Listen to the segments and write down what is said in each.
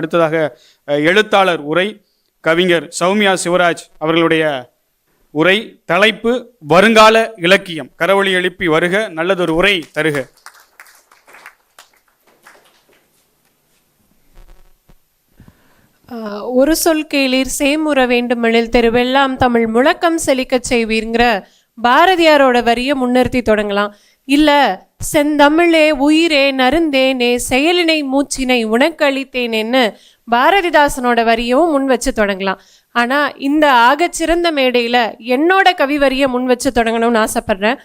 அடுத்ததாக எழுத்தாளர் உரை கவிஞர் சௌமியா சிவராஜ் அவர்களுடைய உரை தலைப்பு வருங்கால இலக்கியம். கரவொலி எழுப்பி வருக நல்லதொரு உரை தருக. ஒரு சொல் கேளீர் சேமுற வேண்டுமெனில் தெருவெல்லாம் தமிழ் முழக்கம் செழிக்கச் செய்வீர்ங்கிற பாரதியாரோட வரியை முன்னிறுத்தி தொடங்கலாம். இல்லை செந்தமிழே உயிரே நருந்தேனே செயலினை மூச்சினை உனக்கு அளித்தேனேன்னு பாரதிதாசனோட வரியும் முன் வச்சு தொடங்கலாம். ஆனால் இந்த ஆகச்சிறந்த மேடையில் என்னோட கவி வரியை முன் வச்சு தொடங்கணும்னு ஆசைப்படுறேன்.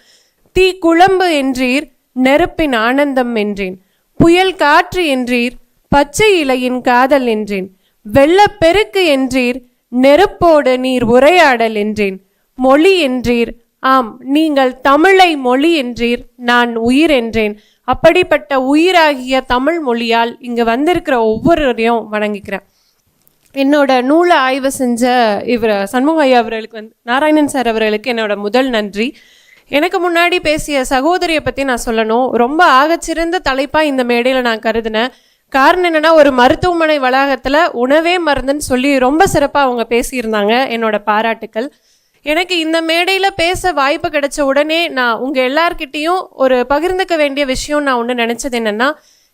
தீ குழம்பு என்றீர் நெருப்பின் ஆனந்தம் என்றேன். புயல் காற்று என்றீர் பச்சை இலையின் காதல் என்றேன். வெள்ளப்பெருக்கு என்றீர் நெருப்போடு நீர் உரையாடல் என்றேன். மொழி என்றீர் ஆம் நீங்கள் தமிழை மொழி என்றீர் நான் உயிர் என்றேன். அப்படிப்பட்ட உயிராகிய தமிழ் மொழியால் இங்கு வந்திருக்கிற ஒவ்வொருவரையும் வணங்கிக்கிறேன். என்னோட நூலை ஆய்வு செஞ்ச இவர் சண்முக ஐயா அவர்களுக்கு வந்து நாராயணன் சார் அவர்களுக்கு என்னோட முதல் நன்றி. எனக்கு முன்னாடி பேசிய சகோதரியை பற்றி நான் சொல்லணும். ரொம்ப ஆகச்சிறந்த தலைப்பாக இந்த மேடையில் நான் கருதினேன். காரணம் என்னென்னா ஒரு மருத்துவமனை வளாகத்தில் உணவே மருந்துன்னு சொல்லி ரொம்ப சிறப்பாக அவங்க பேசியிருந்தாங்க என்னோட பாராட்டுக்கள். எனக்கு இந்த மேடையில் பேச வாய்ப்பு கிடைச்ச உடனே நான் உங்கள் எல்லார்கிட்டேயும் ஒரு பகிர்ந்துக்க வேண்டிய விஷயம் நான் ஒன்று நினச்சது என்னென்னா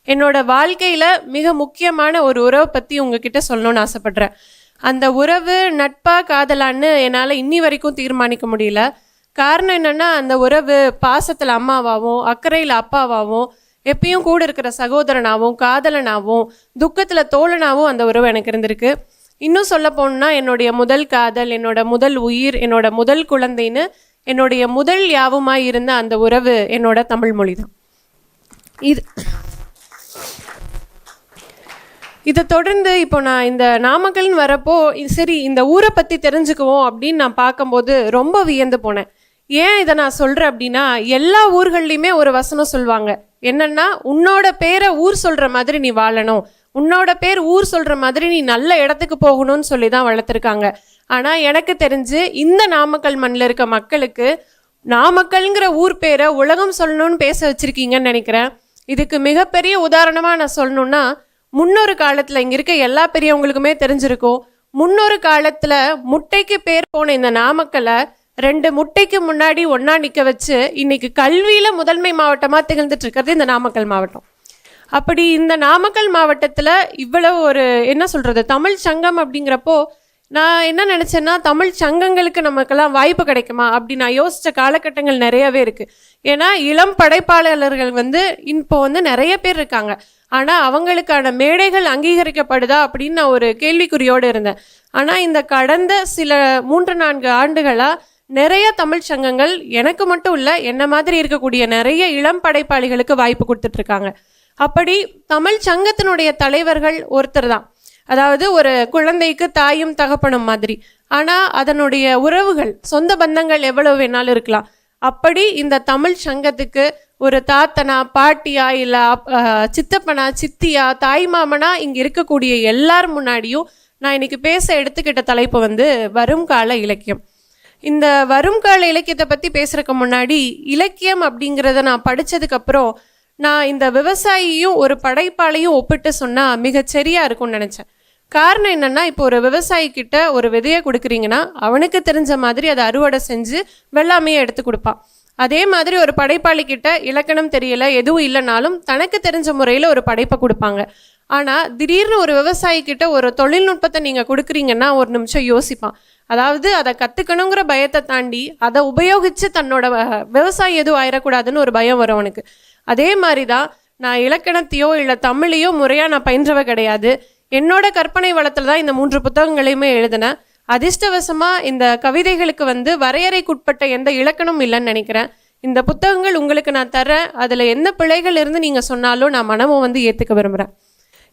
என்னோட வாழ்க்கையில் மிக முக்கியமான ஒரு உறவை பற்றி உங்ககிட்ட சொல்லணும்னு ஆசைப்பட்றேன். அந்த உறவு நட்பா காதலான்னு என்னால் இன்னி வரைக்கும் தீர்மானிக்க முடியல. காரணம் என்னென்னா அந்த உறவு பாசத்தில் அம்மாவாகவும் அக்கறையில் அப்பாவாகவும் எப்பயும் கூட இருக்கிற சகோதரனாகவும் காதலனாகவும் துக்கத்தில் தோழனாகவும் அந்த உறவு எனக்கு இருந்திருக்கு. இன்னும் சொல்ல போனா என்னுடைய முதல் காதல் என்னோட முதல் உயிர் என்னோட முதல் குழந்தைன்னு என்னுடைய முதல் யாவுமாய் இருந்த அந்த உறவு என்னோட தமிழ் மொழி தான். இது இதை தொடர்ந்து இப்போ நான் இந்த நாமக்கல்னு வரப்போ சரி இந்த ஊரை பற்றி தெரிஞ்சுக்குவோம் அப்படின்னு நான் பார்க்கும்போது ரொம்ப வியந்து போனேன். ஏன் இதை நான் சொல்கிறேன் அப்படின்னா எல்லா ஊர்கள்லையுமே ஒரு வசனம் சொல்லுவாங்க என்னன்னா உன்னோட பேரை ஊர் சொல்கிற மாதிரி நீ வாழணும். உன்னோட பேர் ஊர் சொல்கிற மாதிரி நீ நல்ல இடத்துக்கு போகணும்னு சொல்லி தான் வளர்த்துருக்காங்க. ஆனால் எனக்கு தெரிஞ்சு இந்த நாமக்கல் மண்ணில் இருக்க மக்களுக்கு நாமக்கல்ங்கிற ஊர் பேரை உலகம் சொல்லணும்னு பேச வச்சுருக்கீங்கன்னு நினைக்கிறேன். இதுக்கு மிகப்பெரிய உதாரணமாக நான் சொல்லணும்னா முன்னொரு காலத்தில் இங்கே இருக்க எல்லா பெரியவங்களுக்குமே தெரிஞ்சிருக்கும். முன்னொரு காலத்தில் முட்டைக்கு பேர் போன இந்த நாமக்கலை ரெண்டு முட்டைக்கு முன்னாடி ஒன்றா நிற்க வச்சு இன்னைக்கு கல்வியில் முதன்மை மாவட்டமாக திகழ்ந்துட்டு இருக்கிறது இந்த நாமக்கல் மாவட்டம். அப்படி இந்த நாமக்கல் மாவட்டத்தில் இவ்வளவு ஒரு என்ன சொல்கிறது தமிழ் சங்கம் அப்படிங்கிறப்போ நான் என்ன நினச்சேன்னா தமிழ் சங்கங்களுக்கு நமக்கெல்லாம் வாய்ப்பு கிடைக்குமா அப்படி நான் யோசித்த காலகட்டங்கள் நிறையவே இருக்குது ஏன்னா இளம் படைப்பாளர்கள் வந்து இப்போ வந்து நிறைய பேர் இருக்காங்க. ஆனால் அவங்களுக்கான மேடைகள் அங்கீகரிக்கப்படுதா அப்படின்னு நான் ஒரு கேள்விக்குறியோடு இருந்தேன். ஆனால் இந்த கடந்த சில மூன்று நான்கு ஆண்டுகளாக நிறைய தமிழ் சங்கங்கள் எனக்கு மட்டும் இல்லை என்ன மாதிரி இருக்கக்கூடிய நிறைய இளம் படைப்பாளிகளுக்கு வாய்ப்பு கொடுத்துட்ருக்காங்க அப்படி தமிழ் சங்கத்தினுடைய தலைவர்கள் ஒருத்தர் தான் அதாவது ஒரு குழந்தைக்கு தாயும் தகப்பனும் மாதிரி. ஆனால் அதனுடைய உறவுகள் சொந்த பந்தங்கள் எவ்வளவு வேணாலும் இருக்கலாம். அப்படி இந்த தமிழ் சங்கத்துக்கு ஒரு தாத்தனா பாட்டியா இல்லை சித்தப்பனா சித்தியா தாய் மாமனா இங்கே இருக்கக்கூடிய எல்லார் முன்னாடியும் நான் இன்னைக்கு பேச எடுத்துக்கிட்ட தலைப்பு வந்து வரும் கால இலக்கியம். இந்த வரும் கால இலக்கியத்தை பற்றி பேசுறதுக்கு முன்னாடி இலக்கியம் அப்படிங்கிறத நான் படிச்சதுக்கப்புறம் நான் இந்த விவசாயியும் ஒரு படைப்பாளையும் ஒப்பிட்டு சொன்னால் மிகச்சரியாக இருக்கும்னு நினச்சேன். காரணம் என்னென்னா இப்போ ஒரு விவசாயிக்கிட்ட ஒரு விதையை கொடுக்குறீங்கன்னா அவனுக்கு தெரிஞ்ச மாதிரி அதை அறுவடை செஞ்சு வெள்ளாமையை எடுத்து கொடுப்பான். அதே மாதிரி ஒரு படைப்பாளிக்கிட்ட இலக்கணம் தெரியல எதுவும் இல்லைனாலும் தனக்கு தெரிஞ்ச முறையில் ஒரு படைப்பை கொடுப்பாங்க. ஆனால் திடீர்னு ஒரு விவசாயிக்கிட்ட ஒரு தொழில்நுட்பத்தை நீங்கள் கொடுக்குறீங்கன்னா ஒரு நிமிஷம் யோசிப்பான். அதாவது அதை கற்றுக்கணுங்கிற பயத்தை தாண்டி அதை உபயோகித்து தன்னோட வ- விவசாயம் எதுவும் ஆயிடக்கூடாதுன்னு ஒரு பயம் வரும் அவனுக்கு. அதே மாதிரி தான் நான் இலக்கணத்தையோ இல்லை தமிழையோ முறையாக நான் பயின்றவ கிடையாது. என்னோட கற்பனை வளத்தில் தான் இந்த மூன்று புத்தகங்களையுமே எழுதினேன். அதிர்ஷ்டவசமாக இந்த கவிதைகளுக்கு வந்து வரையறைக்குட்பட்ட எந்த இலக்கணமும் இல்லைன்னு நினைக்கிறேன். இந்த புத்தகங்கள் உங்களுக்கு நான் தரேன் அதில் என்ன பிழைகள் இருந்து நீங்கள் சொன்னாலும் நான் மனமும் வந்து ஏற்றுக்க விரும்புகிறேன்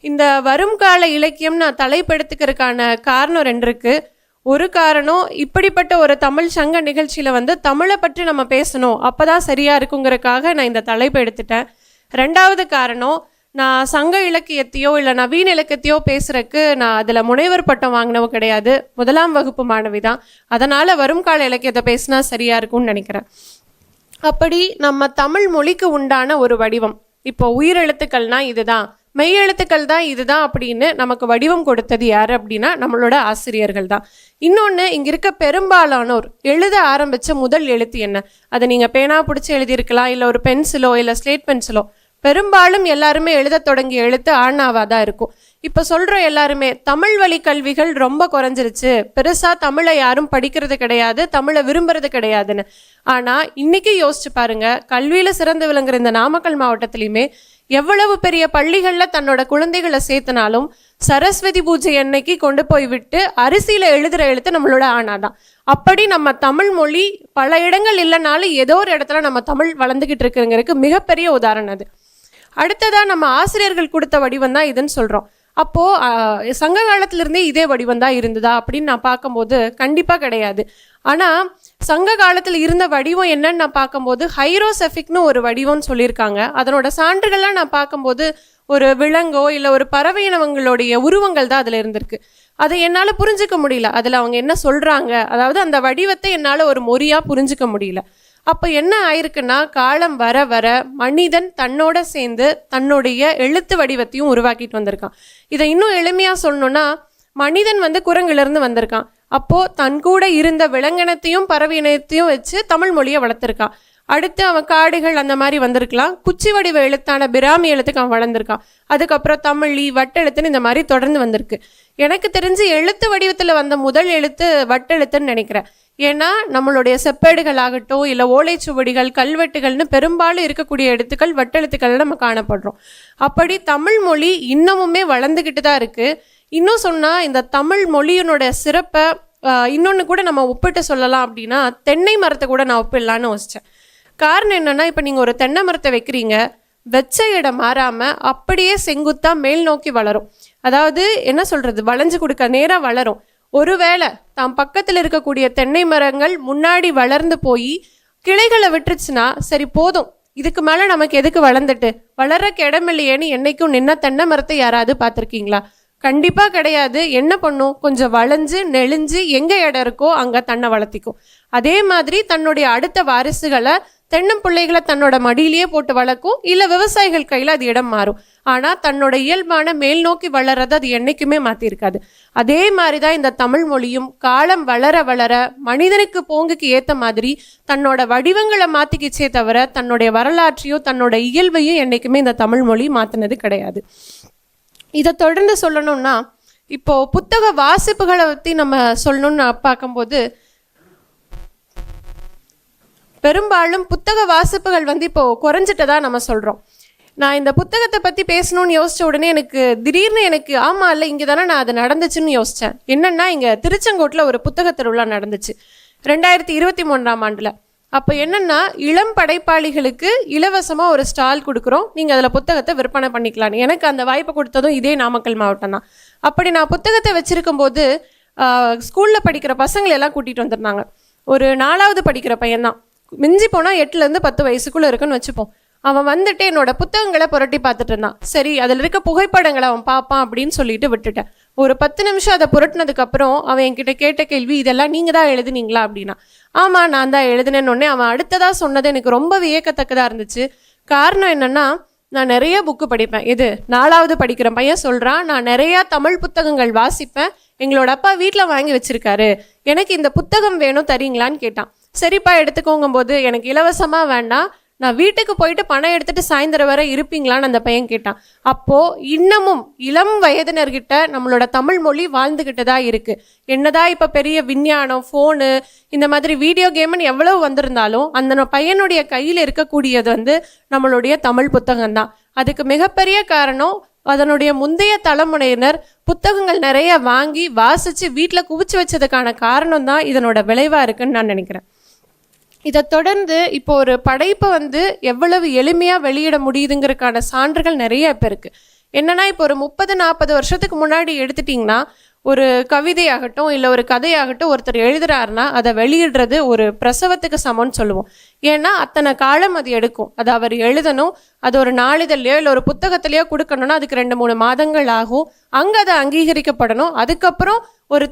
இந்த வரும் கால இலக்கியம் நான் தலைப்பெடுத்துக்கிறதுக்கான காரணம் ரெண்டு இருக்குது ஒரு காரணம் இப்படிப்பட்ட ஒரு தமிழ் சங்க நிகழ்ச்சியில் வந்து தமிழை பற்றி நம்ம பேசணும். அப்போ தான் சரியாக இருக்குங்கிறதுக்காக நான் இந்த தலைப்பு எடுத்துட்டேன். ரெண்டாவது காரணம் நான் சங்க இலக்கியத்தையோ இல்லை நவீன இலக்கியத்தையோ பேசுகிறக்கு நான் அதில் முனைவர் பட்டம் வாங்கினவ கிடையாது. முதலாம் வகுப்பு மாணவி தான். அதனால் வரும் கால இலக்கியத்தை பேசினா சரியாக இருக்கும்னு நினைக்கிறேன். அப்படி நம்ம தமிழ் மொழிக்கு உண்டான ஒரு வடிவம் இப்போ உயிரெழுத்துக்கள்னால் இதுதான். மெய்யெழுத்துக்கள் தான் இதுதான் அப்படின்னு நமக்கு வடிவம் கொடுத்தது யார் அப்படின்னா நம்மளோட ஆசிரியர்கள் தான் இன்னொன்று இங்கே இருக்க பெரும்பாலானோர் எழுத ஆரம்பித்த முதல் எழுத்து என்ன? அதை நீங்கள் பேனா பிடிச்சி எழுதியிருக்கலாம் இல்லை ஒரு பென்சிலோ இல்லை ஸ்லேட் பென்சிலோ. பெரும்பாலும் எல்லாருமே எழுத தொடங்கிய எழுத்து ஆணாவாக தான் இருக்கும். இப்போ சொல்கிற எல்லாருமே தமிழ் வழி கல்விகள் ரொம்ப குறைஞ்சிருச்சு. பெருசாக தமிழை யாரும் படிக்கிறது கிடையாது தமிழை விரும்புறது கிடையாதுன்னு. ஆனால் இன்றைக்கி யோசிச்சு பாருங்கள் கல்வியில் சிறந்து விளங்குற இந்த நாமக்கல் மாவட்டத்திலையுமே எவ்வளவு பெரிய பள்ளிகளில் தன்னோட குழந்தைகளை சேர்த்தனாலும் சரஸ்வதி பூஜை அன்னைக்கு கொண்டு போய் விட்டு அரிசியில் எழுதுகிற எழுத்து நம்மளோட ஆனாதான் அப்படி நம்ம தமிழ் மொழி பல இடங்கள் இல்லைனாலும் ஏதோ ஒரு இடத்துல நம்ம தமிழ் வளர்ந்துக்கிட்டு இருக்குங்கிறதுக்கு மிகப்பெரிய உதாரணம் அது. அடுத்ததாக நம்ம ஆசிரியர்கள் கொடுத்த வடிவம் தான் இதுன்னு சொல்கிறோம் அப்போது சங்க காலத்திலிருந்தே இதே வடிவம் தான் இருந்ததா அப்படின்னு நான் பார்க்கும்போது கண்டிப்பாக கிடையாது. ஆனால் சங்க காலத்தில் இருந்த வடிவம் என்னன்னு நான் பார்க்கும்போது ஹைரோசெஃபிக்னு ஒரு வடிவம்னு சொல்லியிருக்காங்க. அதனோட சான்றுகள்லாம் நான் பார்க்கும்போது ஒரு விலங்கோ இல்லை ஒரு பறவை இனவங்களுடைய உருவங்கள் தான் அதில் இருந்திருக்கு. அதை என்னால் புரிஞ்சிக்க முடியல. அதில் அவங்க என்ன சொல்கிறாங்க அதாவது அந்த வடிவத்தை என்னால் ஒரு மொழியாக புரிஞ்சுக்க முடியல. அப்போ என்ன ஆயிருக்குன்னா காலம் வர வர மனிதன் தன்னோட சேர்ந்து தன்னுடைய எழுத்து வடிவத்தையும் உருவாக்கிட்டு வந்திருக்கான். இதை இன்னும் எளிமையாக சொல்லணும்னா மனிதன் வந்து குரங்கிலிருந்து வந்திருக்கான். அப்போது தன் கூட இருந்த விலங்கினத்தையும் பறவையினத்தையும் வச்சு தமிழ் மொழியை வளர்த்துருக்கான் அடுத்து அவன் காடுகள் அந்த மாதிரி வந்திருக்கலாம். குச்சி வடிவ எழுத்தான பிராமி எழுத்துக்கு அவன் வளர்ந்துருக்கான். அதுக்கப்புறம் தமிழி வட்டெழுத்துன்னு இந்த மாதிரி தொடர்ந்து வந்திருக்கு. எனக்கு தெரிஞ்சு எழுத்து வடிவத்தில் வந்த முதல் எழுத்து வட்டெழுத்துன்னு நினைக்கிறேன். ஏன்னா நம்மளுடைய செப்பேடுகள் ஆகட்டும் இல்லை ஓலைச்சுவடிகள் கல்வெட்டுகள்னு பெரும்பாலும் இருக்கக்கூடிய எழுத்துக்கள் வட்டெழுத்துக்கள் நம்ம காணப்படுறோம். அப்படி தமிழ் மொழி இன்னமுமே வளர்ந்துக்கிட்டு தான் இருக்குது இன்னும் சொன்னால் இந்த தமிழ் மொழியினோட சிறப்பை இன்னொன்று கூட நம்ம ஒப்பிட்டு சொல்லலாம் அப்படின்னா தென்னை மரத்தை கூட நான் ஒப்பிடலான்னு யோசித்தேன் காரணம் என்னென்னா இப்போ நீங்கள் ஒரு தென்னை மரத்தை வைக்கிறீங்க வச்ச இடம் மாறாமல் அப்படியே செங்குத்தாக மேல் நோக்கி வளரும். அதாவது என்ன சொல்கிறது வளைஞ்சு கொடுக்க நேராக வளரும். ஒருவேளை தாம் பக்கத்தில் இருக்கக்கூடிய தென்னை மரங்கள் முன்னாடி வளர்ந்து போய் கிளைகளை விட்டுருச்சுன்னா சரி போதும். இதுக்கு மேலே நமக்கு எதுக்கு வளர்ந்துட்டு? வளர்றக்கு இடம் இல்லையேன்னு என்றைக்கும் நின்ன தென்னை மரத்தை யாராவது பார்த்துருக்கீங்களா? கண்டிப்பாக கிடையாது. என்ன பண்ணும்? கொஞ்சம் வளைஞ்சு நெளிஞ்சு எங்கே இடம் இருக்கோ அங்கே தன்னை வளர்த்திக்கும். அதே மாதிரி தன்னுடைய அடுத்த வாரிசுகளை தென்னம்பிள்ளைகளை தன்னோட மடியிலேயே போட்டு வளர்க்கும் இல்லை விவசாயிகள் கையில் அது இடம் மாறும். ஆனால் தன்னோட இயல்பான மேல் நோக்கி வளர்றது அது என்றைக்குமே மாற்றிருக்காது அதே மாதிரி தான் இந்த தமிழ் மொழியும் காலம் வளர வளர மனிதனுக்கு போங்குக்கு ஏற்ற மாதிரி தன்னோட வடிவங்களை மாற்றிக்கிச்சே தவிர தன்னுடைய வரலாற்றையும் தன்னோட இயல்பையும் என்றைக்குமே இந்த தமிழ் மொழி மாற்றினது கிடையாது. இதை தொடர்ந்து சொல்லணும்னா இப்போது புத்தக வாசிப்புகளை பற்றி நம்ம சொல்லணும்னு பார்க்கும்போது பெரும்பாலும் புத்தக வாசிப்புகள் வந்து இப்போது குறைஞ்சிட்டதா நம்ம சொல்கிறோம் நான் இந்த புத்தகத்தை பற்றி பேசணும்னு யோசித்த உடனே எனக்கு திடீர்னு எனக்கு ஆமாம் இல்லை இங்கே தானே நான் அது நடந்துச்சுன்னு யோசித்தேன் என்னென்னா இங்கே திருச்செங்கோட்டில் ஒரு புத்தக திருவிழா நடந்துச்சு ரெண்டாயிரத்தி இருபத்தி மூன்றாம் ஆண்டில். அப்போ என்னென்னா இளம் படைப்பாளிகளுக்கு இலவசமாக ஒரு ஸ்டால் கொடுக்குறோம். நீங்கள் அதில் புத்தகத்தை விற்பனை பண்ணிக்கலான்னு எனக்கு அந்த வாய்ப்பை கொடுத்ததும் இதே நாமக்கல் மாவட்டம் தான். அப்படி நான் புத்தகத்தை வச்சுருக்கும் போது ஸ்கூலில் படிக்கிற பசங்களை எல்லாம் கூட்டிகிட்டு வந்திருந்தாங்க. ஒரு நாலாவது படிக்கிற பையன்தான். மிஞ்சி போனால் எட்டுலேருந்து பத்து வயசுக்குள்ளே இருக்குன்னு வச்சுப்போம். அவன் வந்துட்டு என்னோட புத்தகங்களை புரட்டி பார்த்துட்டு இருந்தான். சரி அதில் இருக்க புகைப்படங்களை அவன் பார்ப்பான் அப்படின்னு சொல்லிட்டு விட்டுட்டேன். ஒரு பத்து நிமிஷம் அதை புரட்டினதுக்கப்புறம் அவன் என்கிட்ட கேட்ட கேள்வி இதெல்லாம் நீங்கள் தான் எழுதுனீங்களா? அப்படின்னா ஆமாம் நான் தான் எழுதுனேன்னு அவன் அடுத்ததாக சொன்னது எனக்கு ரொம்ப வியக்கத்தக்கதாக இருந்துச்சு. காரணம் என்னென்னா நான் நிறைய புக்கு படிப்பேன். இது நாலாவது படிக்கிற பையன் சொல்கிறான் நான் நிறையா தமிழ் புத்தகங்கள் வாசிப்பேன். எங்களோட அப்பா வீட்டில் வாங்கி வச்சிருக்காரு. எனக்கு இந்த புத்தகம் வேணும் தரீங்களான்னு கேட்டான். சரிப்பா எடுத்துக்கோங்கும் போது எனக்கு இலவசமாக வேண்டாம். நான் வீட்டுக்கு போயிட்டு பணம் எடுத்துட்டு சாயந்தரம் வரை இருப்பீங்களான்னு அந்த பையன் கேட்டான். அப்போ இன்னமும் இளம் வயதினர்கிட்ட நம்மளோட தமிழ் மொழி வாழ்ந்துகிட்டு தான் இருக்கு. என்னதான் இப்போ பெரிய விஞ்ஞானம் ஃபோனு இந்த மாதிரி வீடியோ கேம்னு எவ்வளவு வந்திருந்தாலும் அந்த பையனுடைய கையில் இருக்கக்கூடியது வந்து நம்மளுடைய தமிழ் புத்தகம் தான் அதுக்கு மிகப்பெரிய காரணம் அதனுடைய முந்தைய தலைமுறையினர் புத்தகங்கள் நிறைய வாங்கி வாசித்து வீட்டில் குவிச்சு வச்சதுக்கான காரணம் தான் இதனோட விளைவாக இருக்குன்னு நான் நினைக்கிறேன். இதை தொடர்ந்து இப்போ ஒரு படைப்பை வந்து எவ்வளவு எளிமையாக வெளியிட முடியுதுங்கிறதுக்கான சான்றுகள் நிறைய இப்போ இருக்குது என்னென்னா இப்போ ஒரு முப்பது நாற்பது வருஷத்துக்கு முன்னாடி எடுத்துட்டிங்கன்னா ஒரு கவிதையாகட்டும் இல்லை ஒரு கதையாகட்டும் ஒருத்தர் எழுதுறாருன்னா அதை வெளியிடுறது ஒரு பிரசவத்துக்கு சமம்னு சொல்லுவோம். ஏன்னா அத்தனை காலம் அது எடுக்கும். அது அவர் எழுதணும் அது ஒரு நாளிதழ்லையோ இல்லை ஒரு புத்தகத்திலையோ கொடுக்கணும்னா அதுக்கு ரெண்டு மூணு மாதங்கள் ஆகும். அங்கே அது அங்கீகரிக்கப்படணும். அதுக்கப்புறம் ஒரு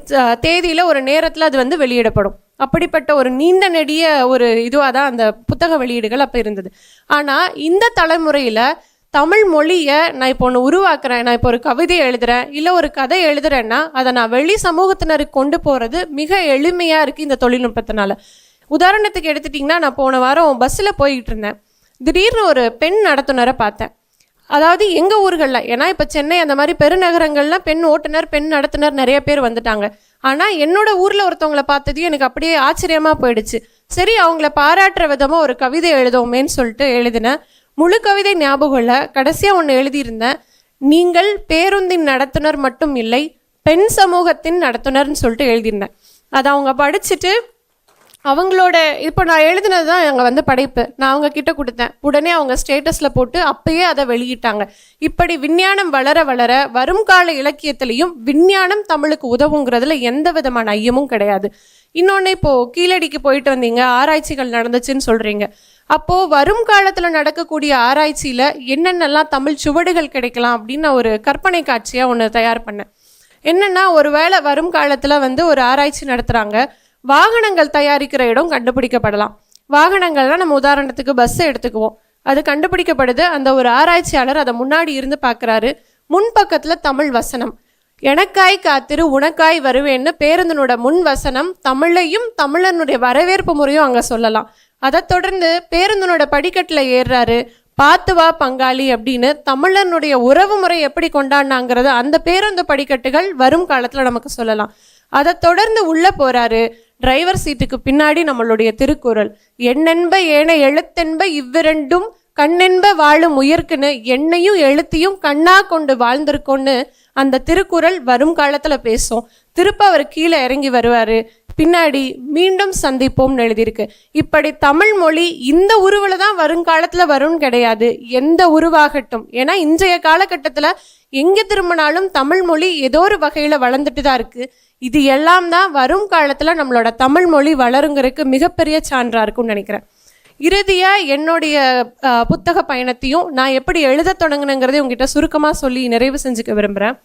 தேதியில் ஒரு நேரத்தில் அது வந்து வெளியிடப்படும். அப்படிப்பட்ட ஒரு நீண்ட நெடிய ஒரு இதுவாக தான் அந்த புத்தக வெளியீடுகள் அப்போ இருந்தது. ஆனால் இந்த தலைமுறையில் தமிழ் மொழியை நான் இப்போ ஒன்று உருவாக்குறேன் நான் இப்போ ஒரு கவிதை எழுதுறேன் இல்லை ஒரு கதை எழுதுறேன்னா அதை நான் வெளி சமூகத்தினருக்கு கொண்டு போகிறது மிக எளிமையாக இருக்குது இந்த தொழில்நுட்பத்தினால. உதாரணத்துக்கு எடுத்துட்டிங்கன்னா நான் போன வாரம் பஸ்ஸில் போய்கிட்டு இருந்தேன். திடீர்னு ஒரு பெண் நடத்துனரை பார்த்தேன். அதாவது எங்கள் ஊர்களில் ஏன்னா இப்போ சென்னை அந்த மாதிரி பெருநகரங்கள்லாம் பெண் ஓட்டுநர் பெண் நடத்துனர் நிறைய பேர் வந்துட்டாங்க. ஆனால் என்னோட ஊரில் ஒருத்தவங்கள பார்த்ததையும் எனக்கு அப்படியே ஆச்சரியமாக போயிடுச்சு. சரி அவங்கள பாராட்டுற விதமாக ஒரு கவிதை எழுதுவோமேன்னு சொல்லிட்டு எழுதினேன் முழு கவிதை ஞாபகம் இல்லை. கடைசியாக ஒன்று எழுதியிருந்தேன். நீங்கள் பேருந்தின் நடத்துனர் மட்டும் இல்லை பெண் சமூகத்தின் நடத்துனர்னு சொல்லிட்டு எழுதியிருந்தேன். அதை அவங்க படிச்சுட்டு அவங்களோட இப்போ நான் எழுதினது தான் அங்கே வந்து படைப்பு. நான் அவங்க கிட்ட கொடுத்தேன். உடனே அவங்க ஸ்டேட்டஸில் போட்டு அப்பயே அதை வெளியிட்டாங்க. இப்படி விஞ்ஞானம் வளர வளர வருங்கால இலக்கியத்திலையும் விஞ்ஞானம் தமிழுக்கு உதவுங்கிறதுல எந்த விதமான ஐயமும் கிடையாது. இன்னொன்று இப்போது கீழடிக்கு போயிட்டு வந்தீங்க ஆராய்ச்சிகள் நடந்துச்சுன்னு சொல்கிறீங்க அப்போது வரும் காலத்தில் நடக்கக்கூடிய ஆராய்ச்சியில் என்னென்னலாம் தமிழ் சுவடுகள் கிடைக்கலாம் அப்படின்னு நான் ஒரு கற்பனை காட்சியாக ஒன்று தயார் பண்ணேன். ஒரு வேளை வரும் காலத்தில் வந்து ஒரு ஆராய்ச்சி நடத்துகிறாங்க வாகனங்கள் தயாரிக்கிற இடம் கண்டுபிடிக்கப்படலாம். வாகனங்கள்லாம் நம்ம உதாரணத்துக்கு பஸ்ஸை எடுத்துக்குவோம். அது கண்டுபிடிக்கப்படுது அந்த ஒரு ஆராய்ச்சியாளர் அதை முன்னாடி இருந்து பார்க்குறாரு முன்பக்கத்தில் தமிழ் வசனம். எனக்காய் காத்திரு உனக்காய் வருவேன்னு பேருந்தினோட முன் வசனம் தமிழையும் தமிழனுடைய வரவேற்பு முறையும் அங்கே சொல்லலாம். அதை தொடர்ந்து பேருந்தினோட படிக்கட்டில் ஏறுறாரு. பார்த்து வா பங்காளி அப்படின்னு தமிழனுடைய உறவு முறை எப்படி கொண்டாடினாங்கிறத அந்த பேருந்து படிக்கட்டுகள் வரும் காலத்தில் நமக்கு சொல்லலாம். அதை தொடர்ந்து உள்ளே போகிறாரு டிரைவர் சீட்டுக்கு பின்னாடி நம்மளுடைய திருக்குறள். எண்ணென்ப ஏன எழுத்தென்ப இவ்விரண்டும் கண்ணென்ப வாழும் உயிர்க்குன்னு எண்ணையும் எழுத்தையும் கண்ணா கொண்டு வாழ்ந்திருக்கோன்னு அந்த திருக்குறள் வரும் காலத்தில் பேசும். திருப்ப அவர் கீழே இறங்கி வருவார். பின்னாடி மீண்டும் சந்திப்போம்னு எழுதியிருக்கு. இப்படி தமிழ் மொழி இந்த உருவில் தான் வருங்காலத்தில் வரும்னு கிடையாது. எந்த உருவாகட்டும். ஏன்னா இன்றைய காலகட்டத்தில் எங்கே திரும்பினாலும் தமிழ் மொழி ஏதோ ஒரு வகையில் வளர்ந்துட்டு தான் இருக்குது இது எல்லாம் தான் வரும் காலத்தில் நம்மளோட தமிழ் மொழி வளருங்கிறதுக்கு மிகப்பெரிய சான்றாக இருக்கும்னு நினைக்கிறேன். இறுதியாக என்னுடைய புத்தக பயணத்தையும் நான் எப்படி எழுத தொடங்கினங்கிறதையும் உங்ககிட்ட சுருக்கமாக சொல்லி நிறைவு செஞ்சுக்க விரும்புகிறேன்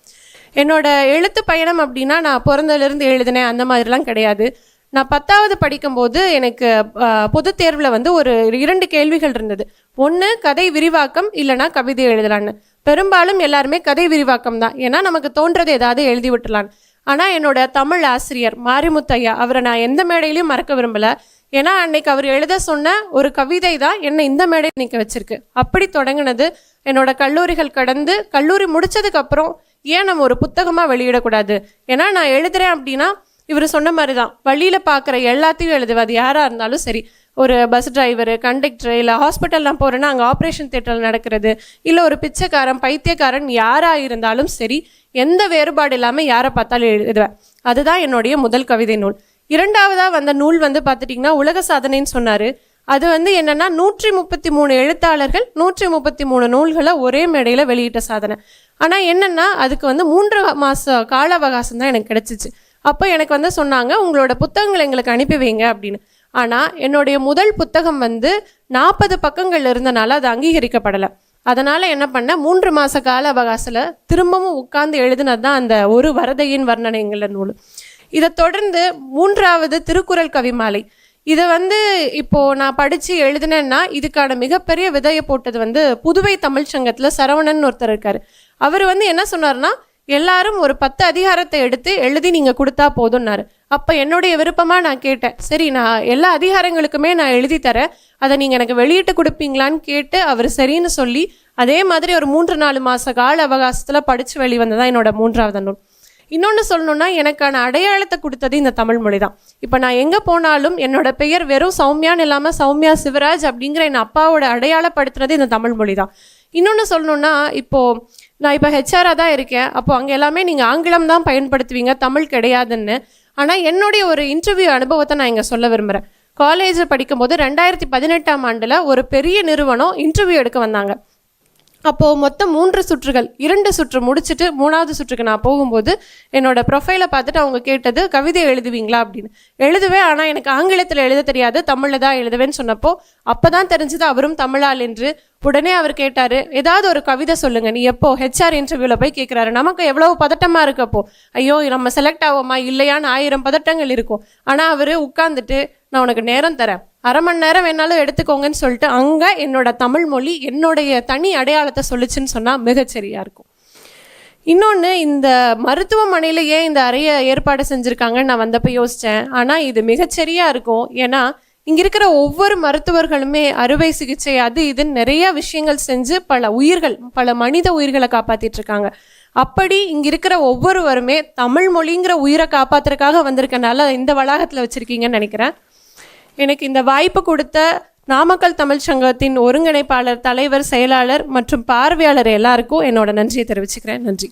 என்னோட எழுத்து பயணம் அப்படின்னா நான் பிறந்ததுலேருந்து எழுதினேன் அந்த மாதிரிலாம் கிடையாது. நான் பத்தாவது படிக்கும்போது எனக்கு பொது பொதுத் தேர்வில் வந்து ஒரு இரண்டு கேள்விகள் இருந்தது. ஒன்று கதை விரிவாக்கம் இல்லைனா கவிதை எழுதலான்னு. பெரும்பாலும் எல்லாருமே கதை விரிவாக்கம் தான். ஏன்னா நமக்கு தோன்றது ஏதாவது எழுதி விட்டுலான்னு ஆனால் என்னோட தமிழ் ஆசிரியர் மாரிமுத்தையா அவரை நான் எந்த மேடையிலையும் மறக்க விரும்பலை. ஏன்னா அன்னைக்கு அவர் எழுத சொன்ன ஒரு கவிதை தான் என்னை இந்த மேடை நிற்க வச்சிருக்கு. அப்படி தொடங்கினது என்னோட கல்லூரிகள் கடந்து கல்லூரி முடிச்சதுக்கு அப்புறம் ஏன் நம்ம ஒரு புத்தகமாக வெளியிடக்கூடாது? ஏன்னா நான் எழுதுறேன் அப்படின்னா இவர் சொன்ன மாதிரி தான் வழியில் பார்க்குற எல்லாத்தையும் எழுதுவேன் அது யாராக இருந்தாலும் சரி. ஒரு பஸ் டிரைவர் கண்டக்டர் இல்லை ஹாஸ்பிட்டல்லாம் போகிறேன்னா அங்கே ஆப்ரேஷன் தேட்டரில் நடக்கிறது. இல்லை ஒரு பிச்சைக்காரன் பைத்தியக்காரன் யாராக இருந்தாலும் சரி எந்த வேறுபாடு இல்லாமல் யாரை பார்த்தாலும் எழுதுவேன். அதுதான் என்னுடைய முதல் கவிதை நூல். இரண்டாவதாக வந்த நூல் வந்து பார்த்துட்டிங்கன்னா உலக சாதனைன்னு சொன்னார். அது வந்து என்னென்னா நூற்றி முப்பத்தி மூணு எழுத்தாளர்கள் நூற்றி முப்பத்தி மூணு நூல்களை ஒரே மேடையில் வெளியிட்ட சாதனை. ஆனால் என்னென்னா அதுக்கு வந்து மூன்று மாத கால அவகாசம் தான் எனக்கு கிடச்சிச்சு. அப்போ எனக்கு வந்து சொன்னாங்க உங்களோட புத்தகங்களை எங்களுக்கு அனுப்பி வைங்க அப்படின்னு. ஆனால் என்னுடைய முதல் புத்தகம் வந்து நாற்பது பக்கங்கள் இருந்தனால அது அங்கீகரிக்கப்படலை. அதனால் என்ன பண்ணேன் மூன்று மாத கால அவகாசத்தில் திரும்பவும் உட்கார்ந்து எழுதினது தான் அந்த ஒரு வரதையின் வர்ணனைங்கிற நூல். இதை தொடர்ந்து மூன்றாவது திருக்குறள் கவிமாலை இதை வந்து இப்போ நான் படித்து எழுதினேன்னா இதுக்கான மிகப்பெரிய விதையை போட்டது வந்து புதுவை தமிழ் சங்கத்தில் சரவணன் ஒருத்தர் இருக்காரு. அவர் வந்து என்ன சொன்னார்னா எல்லாரும் ஒரு பத்து அதிகாரத்தை எடுத்து எழுதி நீங்கள் கொடுத்தா போதும்னாரு. அப்போ என்னுடைய விருப்பமாக நான் கேட்டேன். சரி நான் எல்லா அதிகாரங்களுக்குமே நான் எழுதி தரேன். அதை நீங்கள் எனக்கு வெளியிட்டு கொடுப்பீங்களான்னு கேட்டு அவர் சரின்னு சொல்லி அதே மாதிரி ஒரு மூன்று நாலு மாத கால அவகாசத்தில் படித்து வெளிவந்ததான் என்னோட மூன்றாவது நூல். இன்னொன்று சொல்லணும்னா எனக்கான அடையாளத்தை கொடுத்தது இந்த தமிழ் மொழி தான். இப்போ நான் எங்கே போனாலும் என்னோட பெயர் வெறும் சௌமியான்னு இல்லாமல் சௌமியா சிவராஜ் அப்படிங்கிற என் அப்பாவோட அடையாளப்படுத்துனது இந்த தமிழ் மொழி தான். இன்னொன்று சொல்லணும்னா இப்போது நான் இப்போ ஹெச்ஆராக தான் இருக்கேன். அப்போ அங்கே எல்லாமே நீங்கள் ஆங்கிலம் தான் பயன்படுத்துவீங்க தமிழ் கிடையாதுன்னு. ஆனால் என்னுடைய ஒரு இன்டர்வியூ அனுபவத்தை நான் இங்கே சொல்ல விரும்புகிறேன் காலேஜ் படிக்கும்போது ரெண்டாயிரத்தி பதினெட்டாம் ஆண்டில் ஒரு பெரிய நிறுவனம் இன்டர்வியூ எடுக்க வந்தாங்க. அப்போது மொத்தம் மூன்று சுற்றுகள் இரண்டு சுற்று முடிச்சுட்டு மூணாவது சுற்றுக்கு நான் போகும்போது என்னோட ப்ரொஃபைலை பார்த்துட்டு அவங்க கேட்டது கவிதை எழுதுவீங்களா? அப்படின்னு. எழுதுவேன் ஆனால் எனக்கு ஆங்கிலத்தில் எழுத தெரியாது தமிழில் தான் எழுதுவேன்னு சொன்னப்போ அப்போ தான் தெரிஞ்சது அவரும் தமிழால் என்று உடனே அவர் கேட்டார் ஏதாவது ஒரு கவிதை சொல்லுங்க நீ எப்போ ஹெச்ஆர் இன்டர்வியூவில் போய் கேட்குறாரு நமக்கு எவ்வளோ பதட்டமாக இருக்கப்போ ஐயோ நம்ம செலக்ட் ஆவோமா? இல்லையான்னு ஆயிரம் பதட்டங்கள் இருக்கும். ஆனால் அவர் உட்காந்துட்டு நான் உனக்கு நேரம் தரேன். அரை மணி நேரம் வேணாலும் எடுத்துக்கோங்கன்னு சொல்லிட்டு அங்கே என்னோட தமிழ் மொழி என்னுடைய தனி அடையாளத்தை சொல்லுச்சுன்னு சொன்னால் மிகச்சரியாக இருக்கும். இன்னொன்று இந்த மருத்துவமனையில் ஏன் இந்த அறைய ஏற்பாடு செஞ்சுருக்காங்கன்னு நான் வந்தப்போ யோசித்தேன் ஆனால் இது மிகச்சரியாக இருக்கும். ஏன்னா இங்கே இருக்கிற ஒவ்வொரு மருத்துவர்களுமே அறுவை சிகிச்சை அது இதுன்னு நிறைய விஷயங்கள் செஞ்சு பல உயிர்கள் பல மனித உயிர்களை காப்பாத்திட்டு இருக்காங்க அப்படி இங்கே இருக்கிற ஒவ்வொருவருமே தமிழ் மொழிங்கிற உயிரை காப்பாத்துறதுக்காக வந்திருக்கனால இந்த வளாகத்தில் வச்சுருக்கீங்கன்னு நினைக்கிறேன். எனக்கு இந்த வாய்ப்பு கொடுத்த நாமக்கல் தமிழ் சங்கத்தின் ஒருங்கிணைப்பாளர் தலைவர் செயலாளர் மற்றும் பார்வையாளர் எல்லாருக்கும் என்னோட நன்றியை தெரிவிச்சுக்கிறேன். நன்றி.